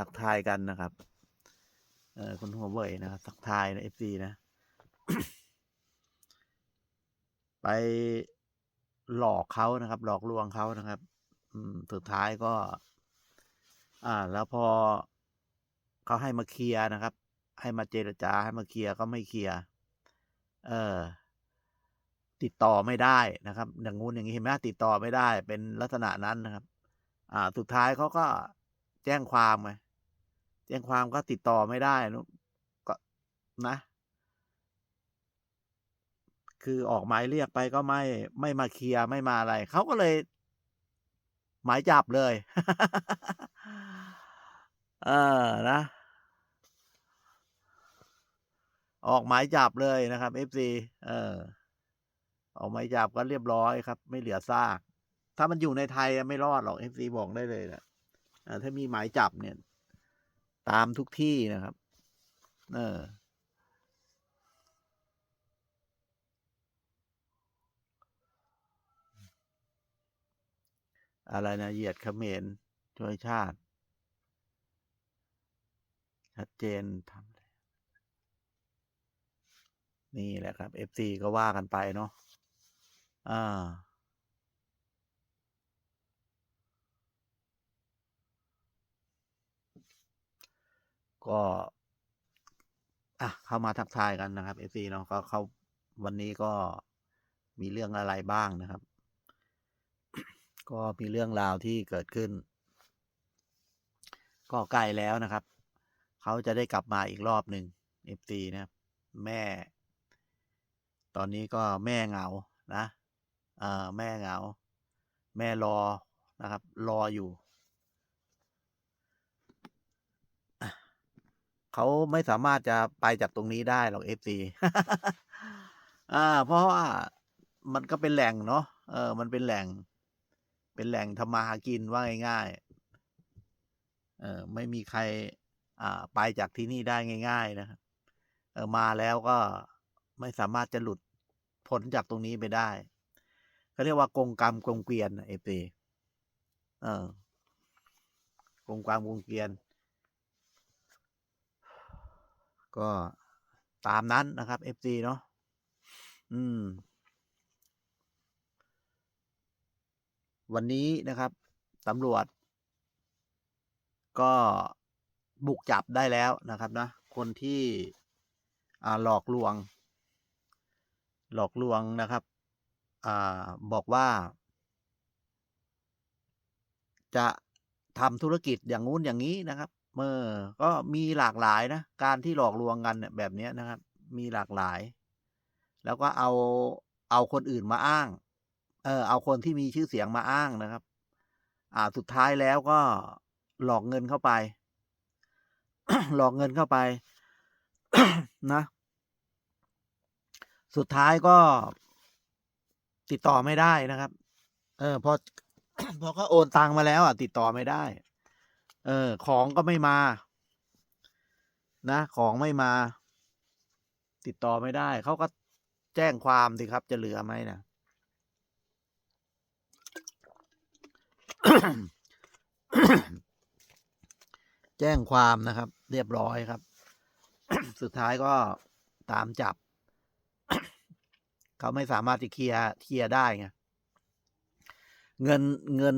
ทักทายกันนะครับเออคุณหัวเว่ยนะครับทักทายนะเอฟซีนะ ไปหลอกเขานะครับ หลอกลวงเขานะครับ อืมสุดท้ายก็ อ่า แล้วพอเขาให้มาเคลียร์นะครับ ให้มาเจรจาให้มาเคลียร์ก็ไม่เคลียร์เออ ติดต่อไม่ได้นะครับ อย่างงู้นอย่างนี้เห็นไหมติดต่อไม่ได้ เป็นลักษณะนั้นนะครับ อ่า สุดท้ายเขาก็แจ้งความไง แจ้งความก็ติดต่อไม่ได้นุก็นะ คือออกหมายเรียกไปก็ไม่ไม่มาเคลียร์ไม่มาอะไร เขาก็เลย หมายจับเลย เออนะ ออกหมายจับเลยนะครับเอฟซีเออ ออกหมายจับก็เรียบร้อยครับ ไม่เหลือซากถ้ามันอยู่ในไทยไม่รอดหรอกเอฟซีบอกได้เลยนะถ้ามีหมายจับเนี่ย ตามทุกที่นะครับ เออ อะไรนะเหยียดเขมรช่วยชาติ ชัดเจนทำเลยนี่แหละครับ FC ก็ว่ากันไปเนาะอ่า ก็ อะเข้ามาทักทายกันนะครับ FC เนาะก็เขาวันนี้ก็มีเรื่องอะไรบ้างนะครับ ก็มีเรื่องราวที่เกิดขึ้น ก็ใกล้แล้วนะครับ เขาจะได้กลับมาอีกรอบหนึ่ง FC นะครับแม่ ตอนนี้ก็แม่เหงานะเอ่อแม่เหงา แม่รอนะครับ รออยู่ เขาไม่สามารถจะไปจากตรงนี้ได้หรอก FC อ่า เพราะว่ามันก็เป็นแหล่งเนาะเออ มันเป็นแหล่ง เป็นแหล่งทำมาหากินว่าง่ายๆเออไม่มีใคร อ่า ไปจากที่นี่ได้ง่าย ๆ นะครับเออมาแล้วก็ไม่สามารถจะหลุดพ้นจากตรงนี้ไปได้เขาเรียกว่ากงกรรมกงเกวียนเอฟซีเออกงกรรมกงเกวียน ก็ตามนั้นนะครับ FC เนาะอืม วันนี้นะครับตำรวจ ก็บุกจับได้แล้วนะครับนะคนที่อ่าหลอกลวง หลอกลวงนะครับอ่าบอกว่า จะทำธุรกิจอย่างงู้นอย่างนี้นะครับ เมื่อก็มีหลากหลายนะ การที่หลอกลวงกันเนี่ยแบบนี้นะครับ มีหลากหลาย แล้วก็เอาเอาคนอื่นมาอ้าง เออ เอาคนที่มีชื่อเสียงมาอ้างนะครับ อ่าสุดท้ายแล้วก็หลอกเงินเข้าไป หลอกเงินเข้าไป นะ สุดท้ายก็ติดต่อไม่ได้นะครับ เออพอพอเขาโอนตังมาแล้วอะ ติดต่อไม่ได้ เออ ของก็ไม่มา นะ ของไม่มา ติดต่อไม่ได้ เขาก็แจ้งความสิครับ จะเหลือไหมนะแจ้งความนะครับ เรียบร้อยครับ สุดท้ายก็ตามจับ เขาไม่สามารถจะเคลียร์เคลียร์ได้ไงเงินเงิน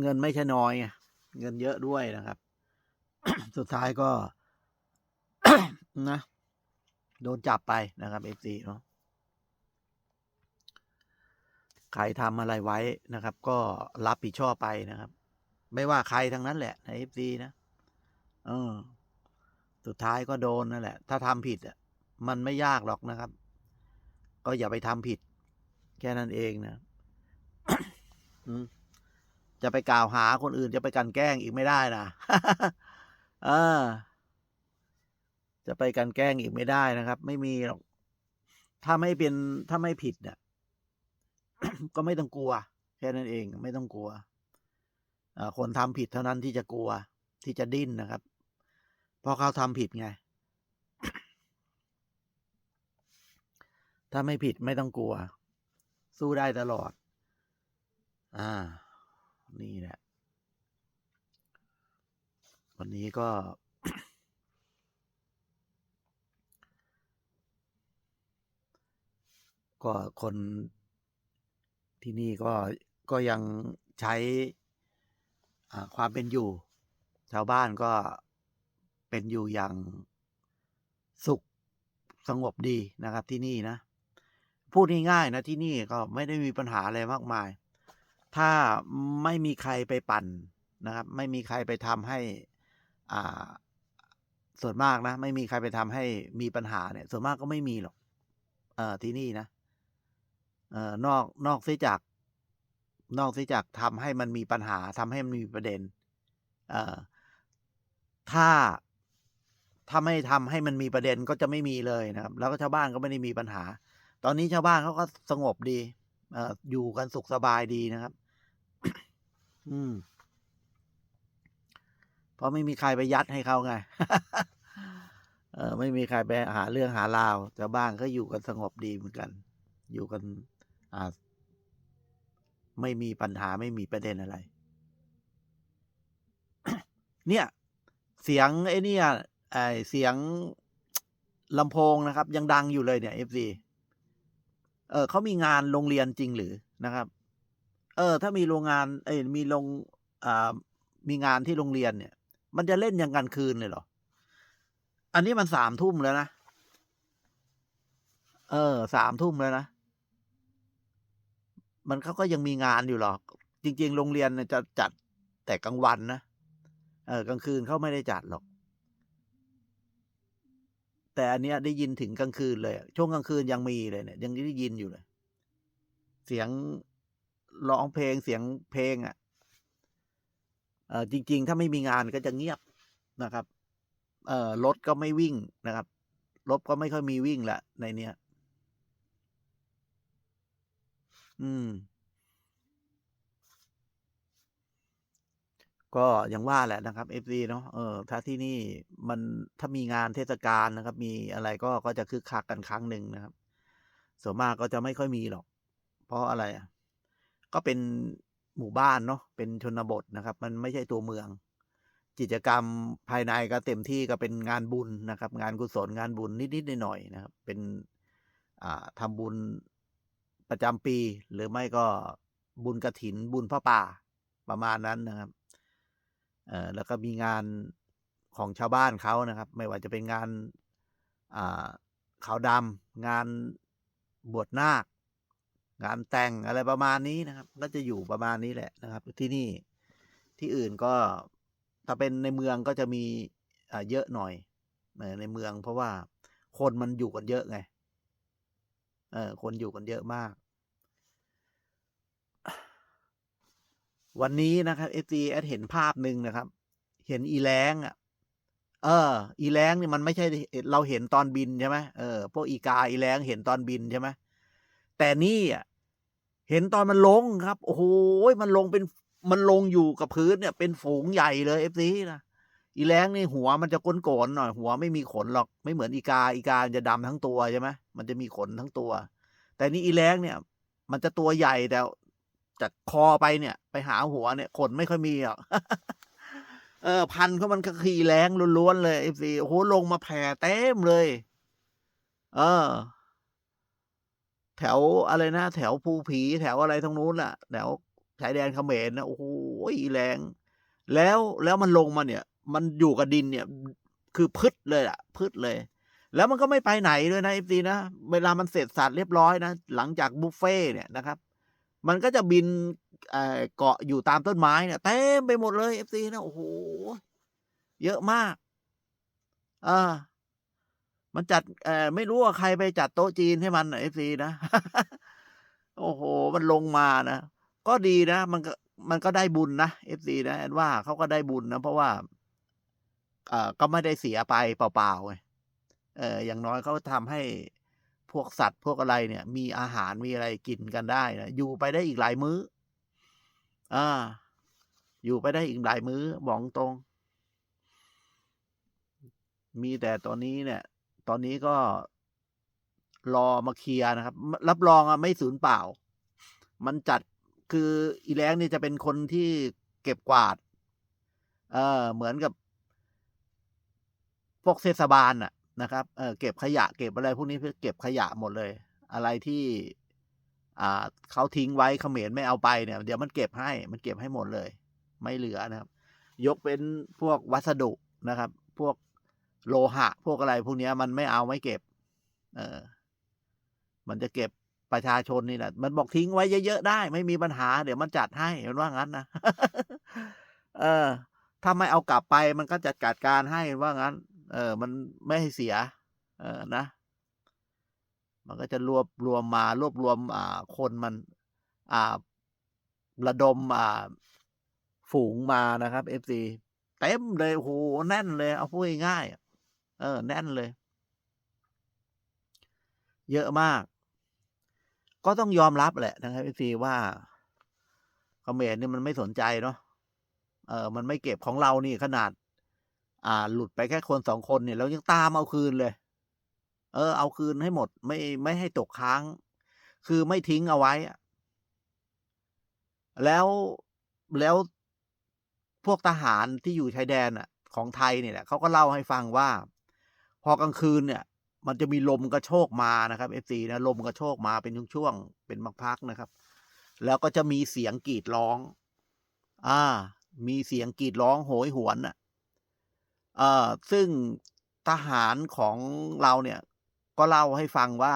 เงินไม่ใช่น้อยไง เงินเยอะด้วยนะครับ สุดท้ายก็นะ โดนจับไปนะครับเอฟซีเนาะใครทำอะไรไว้นะครับ ก็รับผิดชอบไปนะครับ ไม่ว่าใครทั้งนั้นแหละในเอฟซีนะเออสุดท้ายก็โดนนั่นแหละ ถ้าทำผิดอะ มันไม่ยากหรอกนะครับ ก็อย่าไปทำผิด แค่นั้นเองนะ อืม จะไปกล่าวหาคนอื่นจะไปกันแกล้งอีกไม่ได้นะเออจะไปกันแกล้งอีกไม่ได้นะครับ ไม่มีหรอกถ้าไม่เป็นถ้าไม่ผิดเนี่ยก็ไม่ต้องกลัว แค่นั้นเองไม่ต้องกลัวอคนทำผิดเท่านั้นที่จะกลัวที่จะดิ้นนะครับ เพราะเขาทำผิดไง ถ้าไม่ผิดไม่ต้องกลัว สู้ได้ตลอด อ่า นี่แหละ วันนี้ก็ ก็คนที่นี่ก็ก็ยังใช้ความเป็นอยู่ ชาวบ้านก็เป็นอยู่อย่างสุขสงบดีนะครับที่นี่นะ พูดง่ายๆนะที่นี่ก็ไม่ได้มีปัญหาอะไรมากมาย ถ้าไม่มีใครไปปั่นนะครับ ไม่มีใครไปทำให้อ่าส่วนมากนะ ไม่มีใครไปทำให้มีปัญหาเนี่ย ส่วนมากก็ไม่มีหรอกเอ่อที่นี่นะเอ่อนอกนอกเสียจาก นอกเสียจากทำให้มันมีปัญหาทำให้มันมีประเด็น เอ่อถ้าถ้าไม่ทำให้มันมีประเด็นก็จะไม่มีเลยนะครับ แล้วก็ชาวบ้านก็ไม่ได้มีปัญหา ตอนนี้ชาวบ้านเขาก็สงบดี อยู่กันสุขสบายดีนะครับ อืม เพราะไม่มีใครไปยัดให้เขาไง เออ ไม่มีใครไปหาเรื่องหาราวชาวบ้านก็อยู่กันสงบดีเหมือนกัน อยู่กัน อ่า ไม่มีปัญหาไม่มีประเด็นอะไร เนี่ย เสียงไอ้เนี่ยไอเสียงลำโพงนะครับ ยังดังอยู่เลยเนี่ยเอฟซี เออเขามีงานโรงเรียนจริงหรือนะครับ เออ ถ้ามีโรงงาน เอ้ยมีโรงอ่ามีงานที่โรงเรียนเนี่ย มันจะเล่นยังกลางคืนเลยเหรอ อันนี้มันสามทุ่มแล้วนะ เออสามทุ่มแล้วนะ มันเขาก็ยังมีงานอยู่หรอก จริง ๆ โรงเรียนเนี่ยจะจัดแต่กลางวันนะ เออกลางคืนเขาไม่ได้จัดหรอก แต่อันเนี้ยได้ยินถึงกลางคืนเลย ช่วงกลางคืนยังมีเลยเนี่ย ยังได้ยินอยู่เลย เสียงร้องเพลงเสียงเพลงอะ่ะเออจริง ๆ ถ้าไม่มีงานก็จะเงียบนะครับ เออรถก็ไม่วิ่งนะครับรถก็ไม่ค่อยมีวิ่งละในเนี้ย อืม ก็อย่างว่าแหละนะครับ FC เนาะเออถ้าที่นี่มันถ้ามีงานเทศกาลนะครับ มีอะไรก็ก็จะคึกคักกันครั้งหนึ่งนะครับ ส่วนมากก็จะไม่ค่อยมีหรอก เพราะอะไรอะก็เป็นหมู่บ้านเนาะเป็นชนบทนะครับ มันไม่ใช่ตัวเมือง กิจกรรมภายในก็เต็มที่ก็เป็นงานบุญนะครับ งานกุศลงานบุญนิดๆหน่อยๆนะครับ เป็นอ่าทำบุญประจำปี หรือไม่ก็บุญกระถินบุญพระป่าประมาณนั้นนะครับ เอ่อแล้วก็มีงานของชาวบ้านเขานะครับ ไม่ว่าจะเป็นงานอ่าขาวดำงานบวชนาค งานแต่งอะไรประมาณนี้นะครับก็จะอยู่ประมาณนี้แหละนะครับ ที่นี่ที่อื่นก็ถ้าเป็นในเมืองก็จะมีอ่าเยอะหน่อยในเมืองเพราะว่าคนมันอยู่กันเยอะไงเออคนอยู่กันเยอะมาก วันนี้นะครับ FC แอดเห็นภาพหนึ่งนะครับ เห็นอีแร้งอะเออ อีแร้งนี่มันไม่ใช่เราเห็นตอนบินใช่ไหมเออพวกอีกาอีแร้งเห็นตอนบินใช่ไหมแต่นี่อะเห็นตอนมันลงครับ โอ้โฮมันลงเป็นมันลงอยู่กับพื้นเนี่ย เป็นฝูงใหญ่เลย FC นะอีแร้งนี่หัวมันจะก้นโกนหน่อยหัวไม่มีขนหรอกไม่เหมือนอีกาอีกาจะดำทั้งตัวใช่ไหมมันจะมีขนทั้งตัว แต่นี่อีแร้งเนี่ย มันจะตัวใหญ่แต่ จากคอไปเนี่ย ไปหาหัวเนี่ยขนไม่ค่อยมีหรอกเออ พันเขามันก็คืออีแรงล้วนๆเลย FC โอ้โฮลงมาแผ่เต็มเลย เออ แถวอะไรนะแถวภูผี แถวอะไรตรงนู้นน่ะแถวชายแดนเขมรนะโอ้โฮอีแรง แล้วแล้วมันลงมาเนี่ย มันอยู่กับดินเนี่ย คือพึดเลยอะพึดเลย แล้วมันก็ไม่ไปไหนด้วยนะ FC นะเวลามันเสร็จสรรเรียบร้อยนะหลังจากบุฟเฟต์เนี่ยนะครับ มันก็จะบินเกาะอยู่ตามต้นไม้เนี่ยเต็มไปหมดเลย FC นะโอ้โฮเยอะมากเออมันจัดเออไม่รู้ว่าใครไปจัดโต๊ะจีนให้มันเอะ FC นะ โอ้โฮมันลงมานะก็ดีนะมันก็มันก็ได้บุญนะ FC นะแอดว่าเขาก็ได้บุญนะ เพราะว่าอ่าก็ไม่ได้เสียไปเปล่าๆไงเอออย่างน้อยเขาทำให้ พวกสัตว์พวกอะไรเนี่ย มีอาหารมีอะไรกินกันได้นะอยู่ไปได้อีกหลายมื้อ อ่า อยู่ไปได้อีกหลายมื้อบอกตรง มีแต่ตอนนี้เนี่ย ตอนนี้ก็รอมาเคลียร์นะครับ รับรองอะไม่สูญเปล่า มันจัดคืออีแรงนี่จะเป็นคนที่เก็บกวาด เออเหมือนกับพวกเทศบาลน่ะ นะครับเออเก็บขยะเก็บอะไรพวกนี้เพื่อเก็บขยะหมดเลย อะไรที่อ่าเขาทิ้งไว้เขมรไม่เอาไปเนี่ย เดี๋ยวมันเก็บให้มันเก็บให้หมดเลย ไม่เหลือนะครับ ยกเป็นพวกวัสดุนะครับ พวกโลหะ พวกอะไรพวกนี้มันไม่เอาไม่เก็บ เออมันจะเก็บประชาชนนี่แหละ มันบอกทิ้งไว้เยอะๆได้ ไม่มีปัญหา เดี๋ยวมันจัดให้มันว่างั้นนะ เออ ถ้าไม่เอากลับไปมันก็จัดการการให้ว่างั้น เออมันไม่ให้เสีย เออนะ มันก็จะรวบรวมมารวบรวม อ่า คนมัน อ่า ระดม อ่า ฝูงมานะครับ FC เต็มเลยโหแน่นเลย เอาพูดง่ายๆเออ แน่นเลย เยอะมาก ก็ต้องยอมรับแหละนะครับ FC ว่าเขมรเนี่มันไม่สนใจเนาะเออ มันไม่เก็บของเรานี่ขนาด อ่า หลุดไปแค่คนสองคนเนี่ยเรายังตามเอาคืนเลย เออ เอาคืนให้หมด ไม่ไม่ให้ตกค้าง คือไม่ทิ้งเอาไว้แล้วแล้วพวกทหารที่อยู่ชายแดนอะ ของไทยเนี่ยแหละเขาก็เล่าให้ฟังว่า พอกลางคืนเนี่ย มันจะมีลมกระโชกมานะครับเอฟซีนะลมกระโชกมาเป็นช่วงๆเป็นบางพักนะครับ แล้วก็จะมีเสียงกรีดร้อง อ่า มีเสียงกรีดร้องโหยหวนอะ เอ่อซึ่งทหารของเราเนี่ยก็เล่าให้ฟังว่า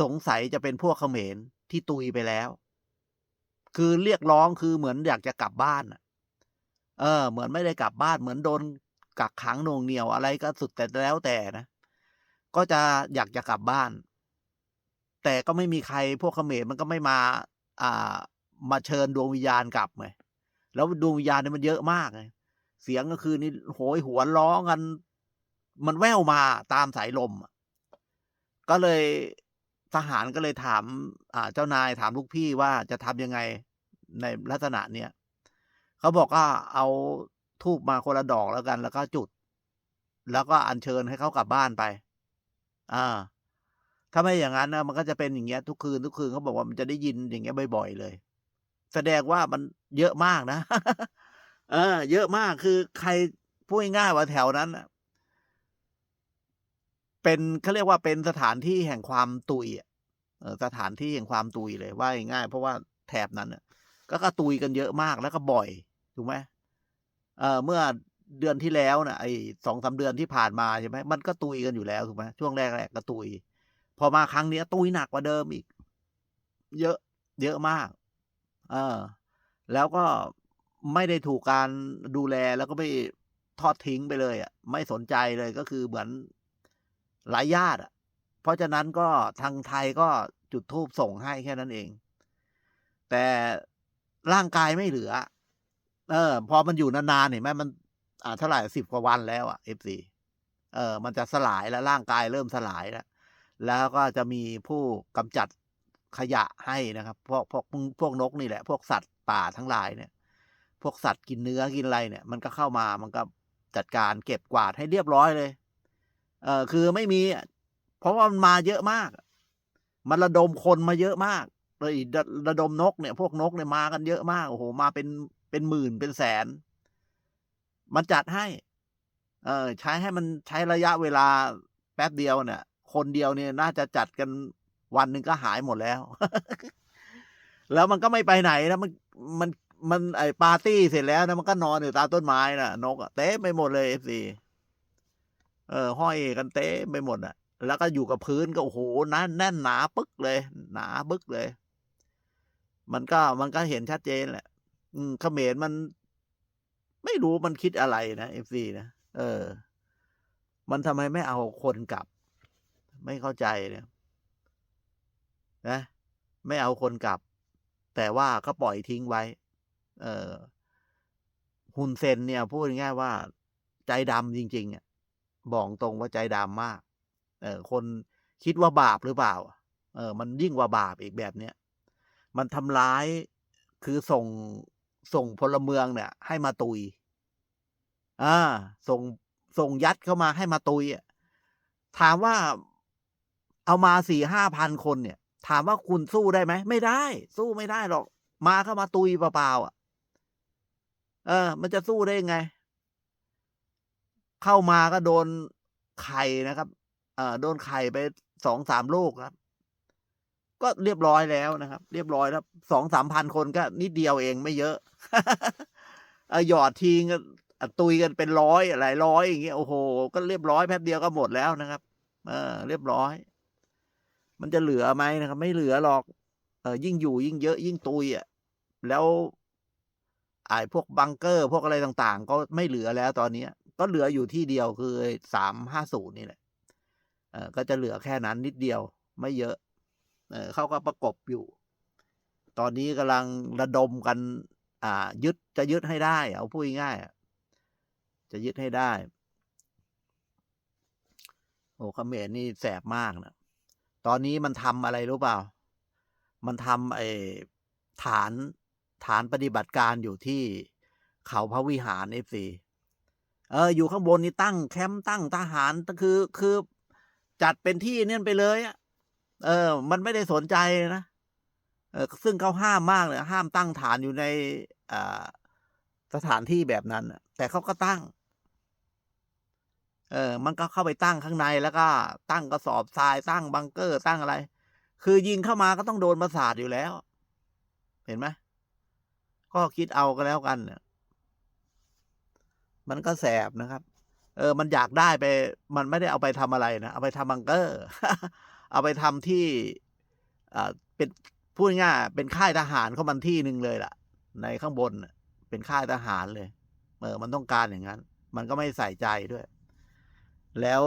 สงสัยจะเป็นพวกเขมรที่ตุยไปแล้ว คือเรียกร้องคือเหมือนอยากจะกลับบ้านอะเออ เหมือนไม่ได้กลับบ้านเหมือนโดนกักขังหน่วงเหนียวอะไรก็สุดแต่แล้วแต่นะก็จะอยากจะกลับบ้าน แต่ก็ไม่มีใครพวกเขมรมันก็ไม่มา อ่า มาเชิญดวงวิญญาณกลับไงแล้วดวงวิญญาณเนี่ยมันเยอะมากไง เสียงก็คือนี่โหยหวนร้องกัน มันแว่วมาตามสายลม ก็เลยทหารก็เลยถาม อ่า เจ้านายถามลูกพี่ว่าจะทำยังไงในลักษณะเนี้ยเขาบอกว่าเอาทูบมาคนละดอกแล้วกัน แล้วก็จุด แล้วก็อัญเชิญให้เขากลับบ้านไป อ่า ถ้าไม่อย่างนั้นนะมันก็จะเป็นอย่างเงี้ย ทุกคืนทุกคืนเขาบอกว่ามันจะได้ยินอย่างเงี้ยบ่อยๆเลย แสดงว่ามันเยอะมากนะ เออ เยอะมากคือใครพูดง่ายว่าแถวนั้นเป็นเขาเรียกว่าเป็นสถานที่แห่งความตุยอะสถานที่แห่งความตุยเลยว่าง่ายเพราะว่าแถบนั้นก็กระตุยกันเยอะมากแล้วก็บ่อยถูกไหมเออเมื่อเดือนที่แล้วนะไอ้สองสาเดือนที่ผ่านมาใช่ไหมมันก็ตุยกันอยู่แล้วถูกไหมช่วงแรกแรกก็ตุย พอมาครั้งเนี้ย ตุยหนักกว่าเดิมอีก เยอะ เยอะมาก เออ แล้วก็ ไม่ได้ถูกการดูแลแล้วก็ไม่ทอดทิ้งไปเลยอะไม่สนใจเลยก็คือเหมือนหลายญาติอะ เพราะฉะนั้นก็ทางไทยก็จุดทูบส่งให้แค่นั้นเอง แต่ร่างกายไม่เหลือ เออ พอมันอยู่นานๆเห็นไหมมัน อ่าเท่าไหร่สิบกว่าวันแล้วอะเอฟซีเออ มันจะสลายแล้วร่างกายเริ่มสลายแล้วแล้วก็จะมีผู้กำจัดขยะให้นะครับ พวกพวกพวกนกนี่แหละ พวกสัตว์ป่าทั้งหลายเนี่ย พวกสัตว์กินเนื้อกินอะไรเนี่ย มันก็เข้ามามันก็จัดการเก็บกวาดให้เรียบร้อยเลย เออคือไม่มี เพราะว่ามันมาเยอะมาก มันระดมคนมาเยอะมากเลยระดมนกเนี่ย พวกนกเนี่ยมากันเยอะมากโอ้โหมาเป็นเป็นหมื่นเป็นแสน มันจัดให้ เออ ใช้ให้มันใช้ระยะเวลาแป๊บเดียวเนี่ย คนเดียวเนี่ยน่าจะจัดกันวันหนึ่งก็หายหมดแล้ว แล้วมันก็ไม่ไปไหนนะมันมัน มันไอปาร์ตี้เสร็จแล้วนะมันก็นอนอยู่ตามต้นไม้นะนกอะเต้ไปหมดเลยเอฟซีเออ ห้อยกันเต้ไปหมดอะแล้วก็อยู่กับพื้นก็โอ้โหนั่นแน่นหนาปึ๊กเลย หนาบึกเลย มันก็มันก็เห็นชัดเจนแหละ อืมเขมรมัน ไม่รู้มันคิดอะไรนะเอฟซีนะเออ มันทำไมไม่เอาคนกลับ ไม่เข้าใจเนี่ยนะไม่เอาคนกลับ แต่ว่าก็ปล่อยทิ้งไว้ เออฮุนเซนเนี่ย พูดง่ายว่า ใจดำจริง ๆอะบอกตรงว่าใจดำมาก เออ คนคิดว่าบาปหรือเปล่า เออ มันยิ่งกว่าบาปอีกแบบเนี้ยมันทำร้ายคือส่งส่งพลเมืองเนี่ย ให้มาตุย อ่า ส่งส่งยัดเข้ามาให้มาตุยอะถามว่าเอามาสี่ห้าพันคนเนี่ย ถามว่าคุณสู้ได้ไหม ไม่ได้ สู้ไม่ได้หรอก มาเข้ามาตุยเปล่าๆอะ เออ มันจะสู้ได้ยังไง เข้ามาก็โดนไข่นะครับ เอ่อโดนไข่ไปสองสามลูกครับ ก็เรียบร้อยแล้วนะครับ เรียบร้อยแล้วสองสามพันคนก็นิดเดียวเองไม่เยอะเออหยอดทิ้งก็ตุยกันเป็นร้อยหลายร้อยอย่างเงี้ยโอ้โห ก็เรียบร้อยแป๊บเดียวก็หมดแล้วนะครับ เออ เรียบร้อย มันจะเหลือไหมนะครับ ไม่เหลือหรอก เออยิ่งอยู่ยิ่งเยอะยิ่งตุยอะแล้ว ไอ้พวกบังเกอร์ พวกอะไรต่างๆ ก็ไม่เหลือแล้วตอนนี้ก็เหลืออยู่ที่เดียวคือสามห้าศูนย์นี่แหละเออก็จะเหลือแค่นั้นนิดเดียวไม่เยอะเออเขาก็ประกบอยู่ ตอนนี้กำลังระดมกัน อ่า ยึดจะยึดให้ได้เอาพูดง่ายจะยึดให้ได้ โอ้เขมรนี่แสบมากนะตอนนี้มันทำอะไรรู้เปล่า มันทำไอ้ฐาน ฐานปฏิบัติการอยู่ที่เขาพระวิหารเอฟซีเออ อยู่ข้างบนนี่ตั้งแคมป์ตั้งทหารคือคือจัดเป็นที่เนี่ยไปเลยอะเออ มันไม่ได้สนใจนะเออซึ่งเขาห้ามมากเลยห้ามตั้งฐานอยู่ในอ่าสถานที่แบบนั้นแต่เขาก็ตั้ง เออ มันก็เข้าไปตั้งข้างในแล้วก็ ตั้งกระสอบทรายตั้งบังเกอร์ตั้งอะไร คือยิงเข้ามาก็ต้องโดนประสาทอยู่แล้ว เห็นไหม ก็คิดเอาก็แล้วกันเนี่ยมันก็แสบนะครับ เออ มันอยากได้ไป มันไม่ได้เอาไปทำอะไรนะ เอาไปทำบังเกอร์ เอาไปทำที่อ่าเป็นพูดง่ายเป็นค่ายทหารเขามันที่หนึ่งเลยล่ะ ในข้างบนเป็นค่ายทหารเลย เออ มันต้องการอย่างนั้น มันก็ไม่ใส่ใจด้วย แล้ว